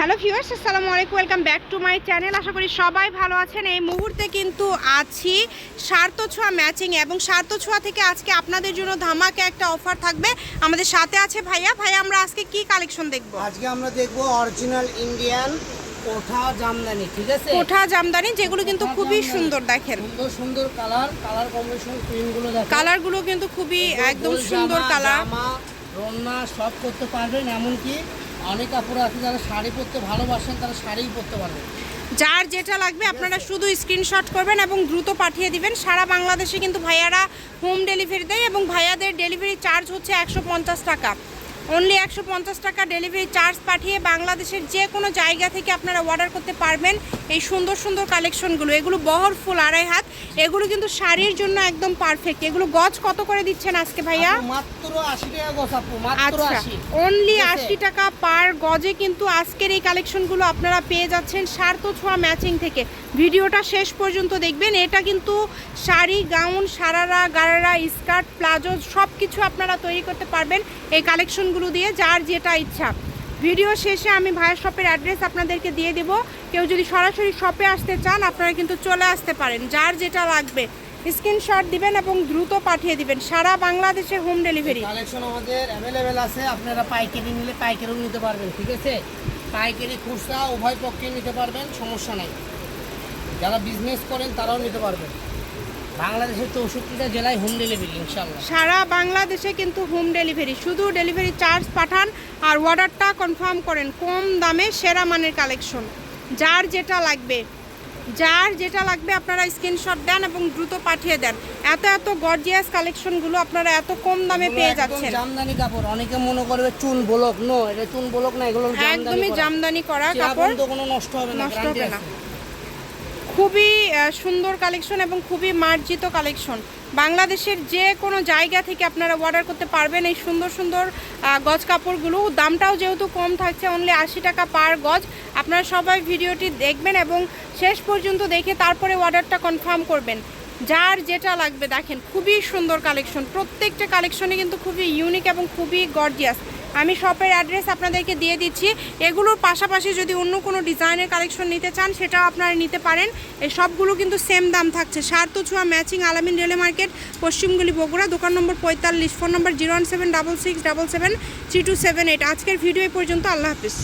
Hello viewers আসসালামু আলাইকুম welcome back to my channel. আশা করি সবাই ভালো আছেন। এই মুহূর্তে কিন্তু আছি সার্থ ছোঁয়া ম্যাচিং এবং সার্থ ছোঁয়া থেকে আজকে আপনাদের জন্য ধামাকে একটা অফার থাকবে। আমাদের সাথে আছে ভাইয়া। ভাইয়া আমরা আজকে কি কালেকশন দেখব? আজকে আমরা দেখব অরিজিনাল ইন্ডিয়ান কোঠা জামদানি ঠিক আছে? কোঠা জামদানি যেগুলো কিন্তু খুবই সুন্দর দেখেন। সুন্দর সুন্দর কালার কালার কম্বিনেশন প্রিন্টগুলো দেখেন। কালারগুলো কিন্তু খুবই একদম সুন্দর কালার। রন্না সব করতে পারবেন এমনকি অনেক কাপড় আছে যারা শাড়ি পরতে ভালোবাসেন, তারা শাড়িই পরতে পারবেন যার যেটা লাগবে আপনারা শুধু স্ক্রিনশট করবেন এবং দ্রুত পাঠিয়ে দিবেন। সারা বাংলাদেশে কিন্তু ভাইয়ারা হোম ডেলিভারি দেয় এবং ভাইয়াদের ডেলিভারি চার্জ হচ্ছে একশো পঞ্চাশ টাকা। অনলি একশো পঞ্চাশ টাকা ডেলিভারি চার্জ পাঠিয়ে বাংলাদেশের যে কোনো জায়গা থেকে আপনারা অর্ডার করতে পারবেন এই সুন্দর সুন্দর কালেকশনগুলো এগুলো বহর ফুল আড়াই হাত। এগুলো কিন্তু শাড়ির জন্য একদম পারফেক্ট এগুলো গজ কত করে দিচ্ছেন আজকে ভাইয়া? মাত্র আশি টাকা গোছ আচ্ছা। অনলি আশি টাকা পার গজে কিন্তু আজকের এই কালেকশনগুলো আপনারা পেয়ে যাচ্ছেন সার্থ ছোঁয়া ম্যাচিং থেকে। ভিডিওটা শেষ পর্যন্ত দেখবেন। এটা কিন্তু sari gown sharara gharara skirt palazzo সব কিছু আপনারা তৈরি করতে পারবেন এই কালেকশনগুলো দিয়ে যার যেটা ইচ্ছা। ভিডিও শেষে আমি ভাইয়ের শপের অ্যাড্রেস আপনাদেরকে দিয়ে দেব। কেউ যদি সরাসরি শপে আসতে চান, আপনারা কিন্তু চলে আসতে পারেন, যার যেটা লাগবে। স্ক্রিনশট দিবেন এবং দ্রুত পাঠিয়ে দিবেন। সারা বাংলাদেশে হোম ডেলিভারি কালেকশন আমাদের অ্যাভেলেবেল আছে, আপনারা পাইকারি নিলে পাইকারিও নিতে পারবেন, ঠিক আছে? পাইকারি খুচরা উভয় পক্ষে নিতে পারবেন, সমস্যা নাই। যারা বিজনেস করেন তারাও নিতে পারবেন। বাংলাদেশের চৌষট্টিটা জেলায় হোম ডেলিভারি ইনশাল্লাহ সারা বাংলাদেশে কিন্তু হোম ডেলিভারি শুধু ডেলিভারি চার্জ পাঠান আর অর্ডারটা কনফার্ম করেন কম দামে সেরা মানের কালেকশন যার যেটা লাগবে যার যেটা লাগবে আপনারা স্ক্রিনশট দেন এবং দ্রুত পাঠিয়ে দেন। এত এত গর্জিয়াস কালেকশনগুলো আপনারা এত কম দামে পেয়ে যাচ্ছেন। জামদানি কাপড়। অনেকে মনে করবে চুন ব্লক নো এটা চুন ব্লক না এগুলো একদমই জামদানি করা কাপড় কোনো নষ্ট হবে না নষ্ট হবে না। খুবই সুন্দর কালেকশন এবং খুবই মার্জিত কালেকশন বাংলাদেশের যে কোনো জায়গা থেকে আপনারা অর্ডার করতে পারবেন এই সুন্দর সুন্দর গজ কাপড়গুলো। দামটাও যেহেতু কম থাকছে অনলি আশি টাকা পার গজ। আপনারা সবাই ভিডিওটি দেখবেন এবং শেষ পর্যন্ত দেখে তারপরে অর্ডারটা কনফার্ম করবেন। যার যেটা লাগবে, দেখেন, খুবই সুন্দর কালেকশন প্রত্যেকটা কালেকশনে কিন্তু খুবই ইউনিক এবং খুবই গর্জিয়াস আমি শপের অ্যাড্রেস আপনাদেরকে দিয়ে দিচ্ছি। এগুলোর পাশাপাশি যদি অন্য কোনো ডিজাইনের কালেকশন নিতে চান, সেটাও আপনারা নিতে পারেন। এই সবগুলো কিন্তু সেম দাম থাকছে। সার্থ ছোঁয়া ম্যাচিং আলামিন রেলে মার্কেট, পশ্চিমগুলি বগুড়া, দোকান নম্বর পঁয়তাল্লিশ, phone number zero one seven double six double seven three two seven eight. আজকের ভিডিও পর্যন্ত। আল্লাহ হাফিজ।